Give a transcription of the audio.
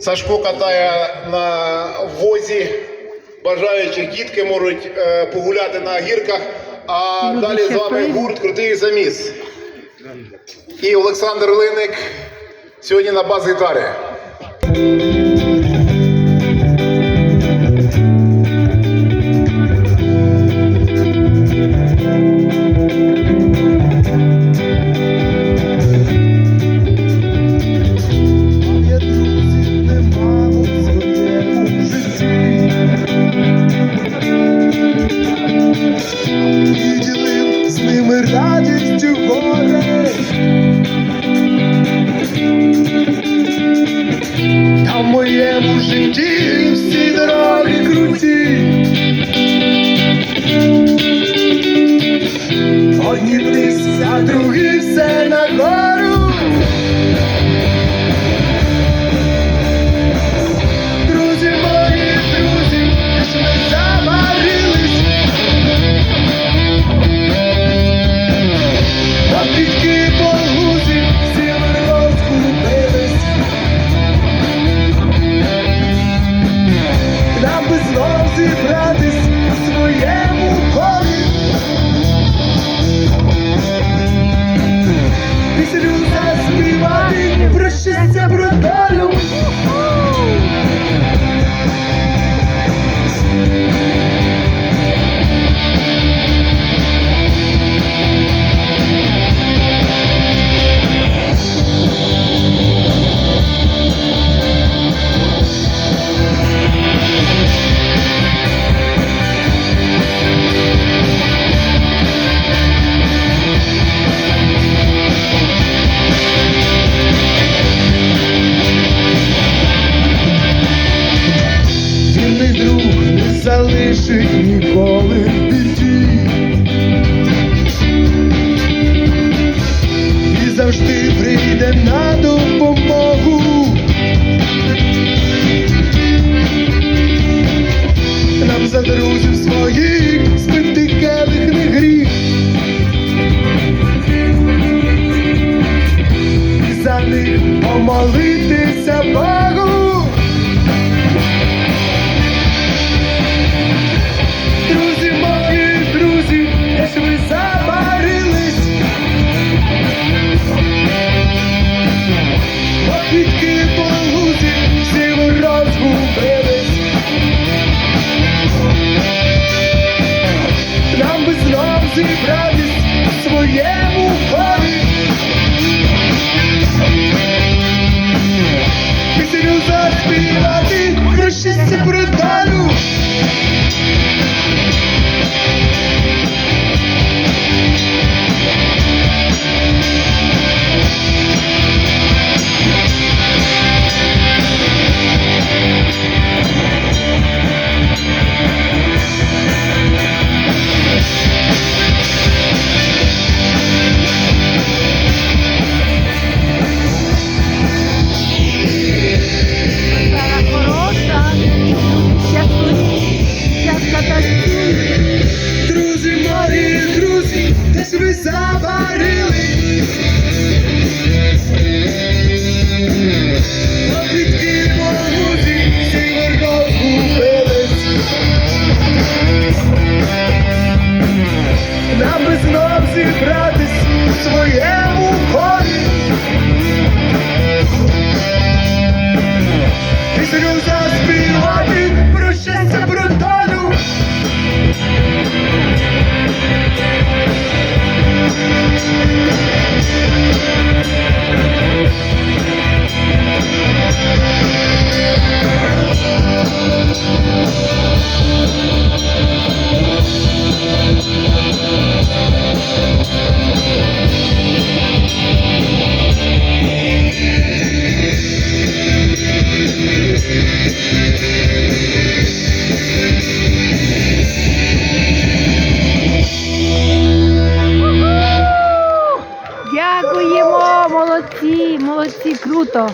Сашко катає на возі. Бажаючих дітки можуть е, погуляти на гірках. А далі з вами гурт Крутий заміс. І Олександр Линик сьогодні на бас-гітарі. І ділив з ними радістю горе. Та в моєму житті всі дороги круті. Одні вниз, а другі все нагору. Друзі залишить ніколи в біді. І завжди прийде на допомогу. Нам за друзів своїх спити келих не гріх. І за них помолитися зібратись у своєму колі. Пісню заспівати, про щастя, про Дякуємо, молодці, молодці, круто.